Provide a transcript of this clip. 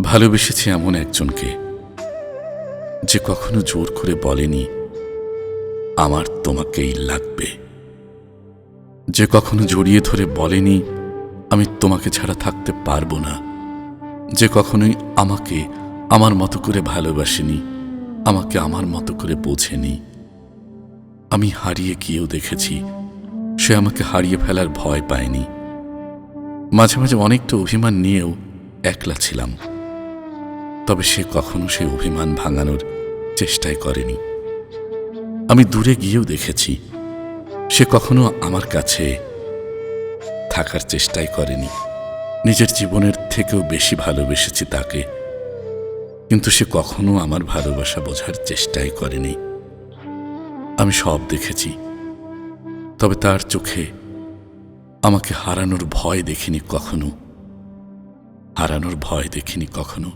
ভালোবেসেছি এমন একজনকে যে কখনো জোর করে বলেনি, আমার তোমাকেই লাগবে। যে কখনো জড়িয়ে ধরে বলেনি, আমি তোমাকে ছাড়া থাকতে পারব না। যে কখনোই আমাকে আমার মতো করে ভালোবাসেনি, আমাকে আমার মতো করে বোঝেনি। আমি হারিয়ে গিয়েও দেখেছি, সে আমাকে হারিয়ে ফেলার ভয় পায়নি। মাঝে মাঝে অনেকটা অভিমান নিয়েও একলা ছিলাম। তবে সে কখনো সে অভিমান ভাঙানোর চেষ্টাই করেনি। আমি দূরে গিয়েও দেখেছি, সে কখনো আমার কাছে থাকার চেষ্টাই করেনি। নিজের জীবনের থেকেও বেশি ভালোবেসেছি তাকে, কিন্তু সে কখনো আমার ভালোবাসা বোঝার চেষ্টাই করেনি। আমি সব দেখেছি, তবে তার চোখে আমাকে হারানোর ভয় দেখিনি কখনো, হারানোর ভয় দেখিনি কখনো।